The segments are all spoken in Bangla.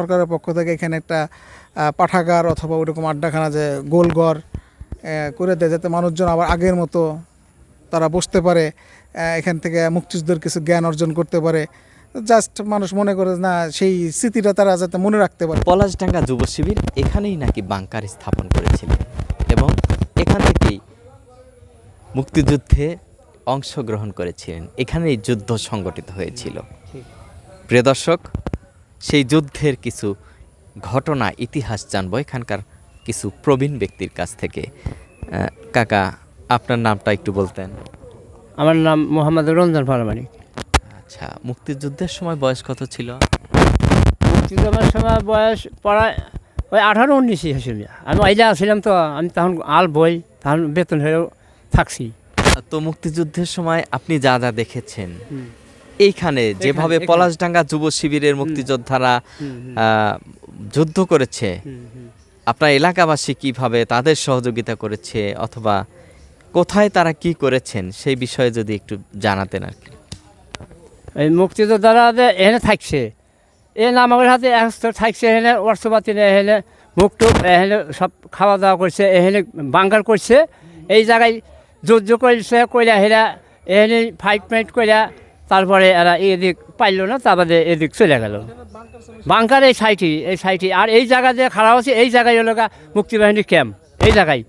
সরকারের পক্ষ থেকে এখানে একটা পাঠাগার অথবা ওরকম আড্ডাখানা যে গোলঘর করে দেয় যাতে মানুষজন আবার আগের মতো তারা বসতে পারে এখান থেকে মুক্তিযুদ্ধের কিছু জ্ঞান অর্জন করতে পারে। জাস্ট মানুষ মনে করে না সেই স্মৃতিটা তারা যাতে মনে রাখতে পারে। পলাশডাঙ্গা যুব শিবির এখানেই নাকি বাংকার স্থাপন করেছিলেন এবং এখান থেকেই মুক্তিযুদ্ধে অংশগ্রহণ করেছিলেন। এখানেই যুদ্ধ সংগঠিত হয়েছিল। প্রিয় দর্শক সেই যুদ্ধের কিছু ঘটনা ইতিহাস জানব। এখানকার কিছু প্রবীণ ব্যক্তির কাছ থেকে। কাকা আপনার নামটা একটু বলতেন। আমার নাম মোহাম্মদ রঞ্জন পারমানিক আচ্ছা মুক্তিযুদ্ধের সময় বয়স কত ছিল? মুক্তিযুদ্ধের সময় বয়স পড়ায় ওই আঠারো উনিশই হয়েছিল। আমি আইলা ছিলাম তো আমি তখন আল বই তখন বেতন হয়েও থাকছি। তো মুক্তিযুদ্ধের সময় আপনি যা যা দেখেছেন এইখানে যেভাবে। পলাশডাঙ্গা যুব শিবিরের মুক্তিযোদ্ধারা যুদ্ধ করেছে। আপনার এলাকাবাসী কীভাবে তাদের সহযোগিতা করেছে অথবা কোথায় তারা কি করেছেন সেই বিষয়ে যদি একটু জানাতেন আর কি। এই মুক্তিযোদ্ধারা যে এখানে থাকছে এ আমাদের হাতে একস্তর থাকছে এখানে অর্থপাতি এখানে মুখটুক এখানে সব খাওয়া দাওয়া করছে এখানে বাঙ্গার করছে। এই জায়গায় যুদ্ধ করছে কইরা হেরা এখানে ফাইট ফাইট কইরা তারপরে এরা এদিক পাইল না তারপরে এদিক চলে গেল। বাঙ্কার এই সাইটি এই সাইটি। আর এই জায়গা যে খারাপ আছে এই জায়গায় হলো মুক্তিবাহিনীর ক্যাম্প, এই জায়গায়।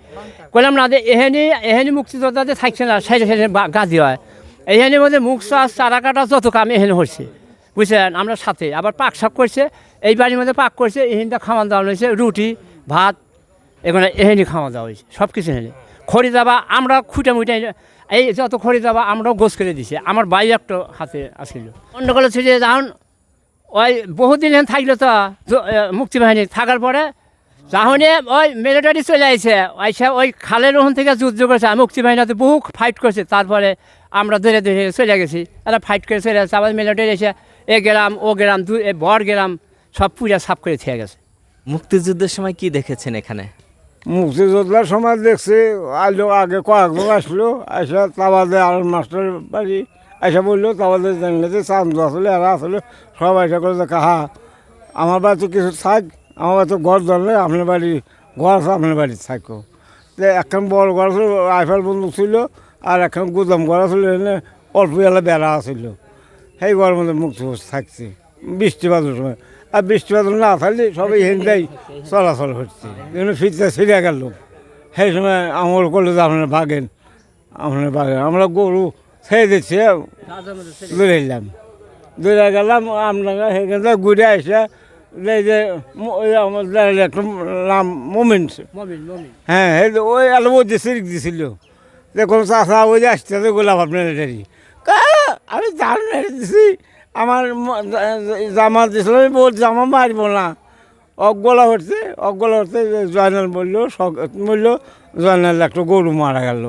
কইলাম না যে এহেনি এহেনি মুক্তিযোদ্ধাদের থাকছে না সাইডে সাইডে গাদি হয়। এইখানের মধ্যে মুখ চাষ চারা কাটা যত কাম এহেন হচ্ছে বুঝছেন? আমরা সাথে। আবার পাক শাক করছে, এই বাড়ির মধ্যে পাক করছে, এহেনটা খাওয়া দাওয়া হয়েছে, রুটি, ভাত এখানে এহেনি খাওয়া দাওয়া হয়েছে সব কিছু এখানে খড়ি যাবা, আমরা খুঁটা মুটে এই যত খড়ি যাবা, আমরাও গোছ করে দিছি। আমার বাই একটা হাতে আসছিল। অন্য কলে ছিল যখন ওই বহুদিন থাকল তো মুক্তিবাহিনী। থাকার পরে তাহলে ওই মিলিটারি চলে আইছে, আইসা ওই খালের ওখান থেকে যুদ্ধ করেছে মুক্তিবাহিনীতে বহু ফাইট করছে। তারপরে আমরা ধরে ধরে চলে গেছি। এরা ফাইট করে চলে গেছে। আবার মিলিটারি এসে, এ গ্রাম ও গ্রাম দু বর গ্রাম সব পুরা সাফ করে থেকে গেছে। মুক্তিযুদ্ধের সময় কি দেখেছেন এখানে? মুক্তিযোদ্ধার সময় দেখছি আলো আগে কয়েকজন আসলো এসে তাবাদে আর মাস্টার বাড়ি এসে বলল, তাবাদে জানলে চান্দ আসলে, এরা আসলে সব এসে করে যে কাহা আমার বাড়িতে কিছু থাক, আমার বাড়িতে ঘর ধরলে আপনার বাড়ি ঘর আছে, আপনার বাড়ি থাকো। তো এখন বড় ঘর ছিল, আইফেল বন্ধু ছিল, আর এখন গুদাম ঘর ছিল এনে অল্প এলা বেড়া আছিল। সেই ঘরের মধ্যে মুক্তি থাকছি বৃষ্টি বাদল সময়। আর বৃষ্টি বাদল না থাকলে সবাই হিন্দাই চলাচল হচ্ছে কিন্তু ফিরতে ছিঁড়ে গেল। সেই সময় আমল করলে যে আপনার ভাগেন আপনারা ভাগেন। আমরা গরু ছেড়ে দিচ্ছি দূরে এলাম। দূরে গেলাম আপনারা সেখান থেকে ঘুরে এসে এই যে আমাদের একটা নাম মোমেন্ট হ্যাঁ যে ওই আলো মধ্যে সিরিক দিছিল। দেখুন চাষা ওই যে আসতে গোলাপ আপনার এটারই আমি জান দিছি। আমার জামা দিছিল আমি বল জামা মারব না। অগলা হচ্ছে অগলা হচ্ছে জয়নাল বলল বলল জয়নাল একটা গরু মারা গেল।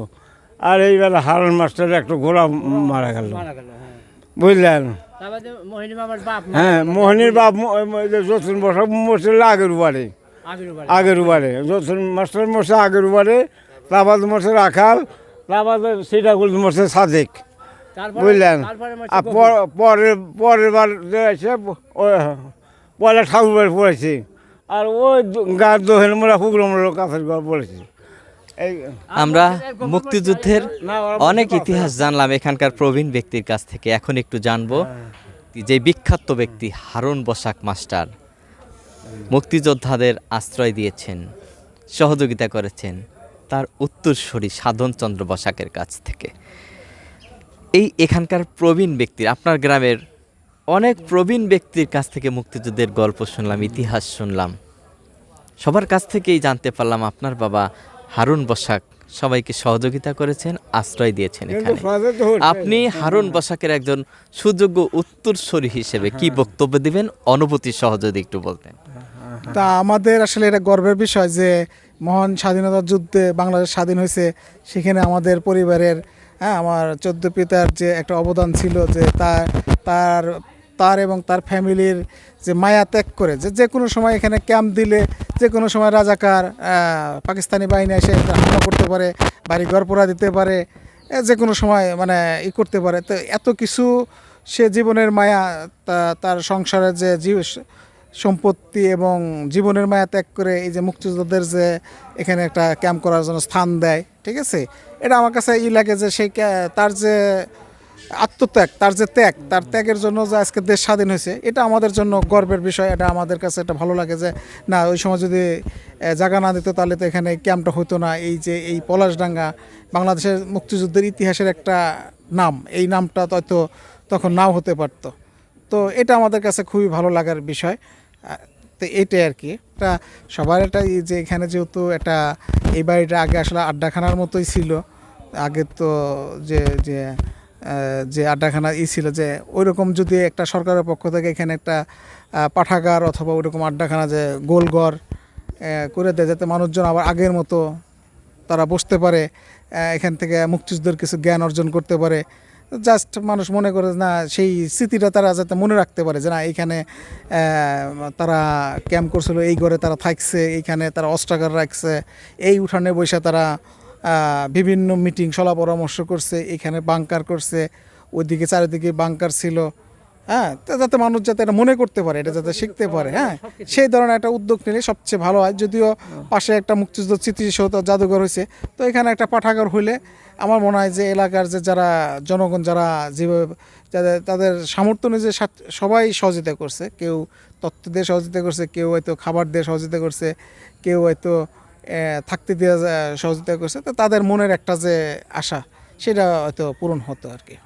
আর এইবার হারন মাস্টার একটা ঘোড়া মারা গেল। বুঝলেন? বাবার বাপ হ্যাঁ মোহনের বাপ যতীন বসা মরছিল আগের বারে। আগের বারে। যতীন মাস্টার মরছে আগের বারে তাবাদ মরছে রাখাল তাবাদ সিটাগুল মরছে সাদেক। বুঝলেন? আর পর- পরের পরের বার যে এসে ওই পয়লা ঠাকুর বাড়ি পড়েছে। আর ওই গার দোহেন মোড়া কাছের ঘর পড়েছে। এই আমরা মুক্তিযুদ্ধের অনেক ইতিহাস জানলাম এখানকার প্রবীণ ব্যক্তির কাছ থেকে। এখন একটু জানব যে বিখ্যাত ব্যক্তি হারুন বসাক মাস্টার মুক্তিযোদ্ধাদের আশ্রয় দিয়েছেন সহযোগিতা করেছেন তার উত্তরসূরি সাধনচন্দ্র বসাকের কাছ থেকে। এই এখানকার প্রবীণ ব্যক্তির আপনার গ্রামের অনেক প্রবীণ ব্যক্তির কাছ থেকে মুক্তিযুদ্ধের গল্প শুনলাম ইতিহাস শুনলাম। সবার কাছ থেকেই জানতে পারলাম আপনার বাবা হারুন বসাক সবাইকে সহযোগিতা করেছেন আশ্রয় দিয়েছেন এখানে। আপনি হারুন বসাকের একজন সুযোগ্য উত্তরসূরি হিসেবে কি বক্তব্য দিবেন? অনুভূতি সহ যদি একটু বলতেন। তা আমাদের আসলে এটা গর্বের বিষয় যে মহান স্বাধীনতা যুদ্ধে বাংলাদেশ স্বাধীন হয়েছে সেখানে আমাদের পরিবারের হ্যাঁ আমার চোদ্দ পিতার যে একটা অবদান ছিল যে তার তার তার এবং তার ফ্যামিলির যে মায়া ত্যাগ করে, যে যে কোনো সময় এখানে ক্যাম্প দিলে যে কোনো সময় রাজাকার পাকিস্তানি বাহিনী এসে হামলা করতে পারে বাড়ি ঘর পোড়া দিতে পারে যে কোনো সময় মানে ই করতে পারে। তো এত কিছু সে জীবনের মায়া তার সংসারের যে জীব সম্পত্তি এবং জীবনের মায়া ত্যাগ করে এই যে মুক্তিযোদ্ধাদের যে এখানে একটা ক্যাম্প করার জন্য স্থান দেয়, ঠিক আছে? এটা আমার কাছে ই লাগে যে সেই তার যে আত্মত্যাগ, তার যে ত্যাগ, তার ত্যাগের জন্য যে আজকে দেশ স্বাধীন হয়েছে, এটা আমাদের জন্য গর্বের বিষয়। এটা আমাদের কাছে এটা ভালো লাগে যে, না, ওই সময় যদি জায়গা না দিত তাহলে তো এখানে ক্যাম্পটা হতো না। এই যে, এই পলাশডাঙ্গা বাংলাদেশের মুক্তিযুদ্ধের ইতিহাসের একটা নাম, এই নামটা হয়তো তখন নাও হতে পারতো। তো এটা আমাদের কাছে খুবই ভালো লাগার বিষয়। তো এইটাই আর কি। এটা সবার এই যে এখানে যেহেতু এটা এই বাড়িটা আগে আসলে আড্ডাখানার মতোই ছিল, আগে তো যে যে যে আড্ডাখানা ই ছিল যে ওইরকম যদি একটা সরকারের পক্ষ থেকে এখানে একটা পাঠাগার অথবা ওইরকম আড্ডাখানা যে গোলঘর করে দেয় যাতে মানুষজন আবার আগের মতো তারা বসতে পারে এখান থেকে মুক্তিযুদ্ধের কিছু জ্ঞান অর্জন করতে পারে জাস্ট মানুষ মনে করে না সেই স্মৃতিটা তারা যাতে মনে রাখতে পারে যে না এইখানে আহ, তারা ক্যাম্প করছিল এই ঘরে তারা থাকছে এইখানে তারা অস্ত্রাগার রাখছে এই উঠানে বসে তারা বিভিন্ন মিটিং সলা পরামর্শ করছে এখানে বাংকার করছে ওইদিকে চারিদিকে বাংকার ছিল। হ্যাঁ যাতে মানুষ যাতে এটা মনে করতে পারে এটা যাতে শিখতে পারে হ্যাঁ। সেই ধরনের একটা উদ্যোগ নিলে সবচেয়ে ভালো হয়। যদিও পাশে একটা মুক্তিযুদ্ধ স্মৃতিসৌধ জাদুঘর হয়েছে তো এখানে একটা পাঠাগার হইলে আমার মনে হয় যে এলাকার যে যারা জনগণ, যারা যেভাবে যাদের, তাদের সামর্থ্য অনুযায়ী সবাই সহযোগিতা করছে। কেউ তথ্য দিয়ে সহযোগিতা করছে, কেউ হয়তো খাবার দিয়ে সহযোগিতা করছে, কেউ হয়তো থাকতে দিয়ে সহযোগিতা করছে। তো তাদের মনের একটা যে আশা, সেটা হয়তো পূরণ হতো আর কি।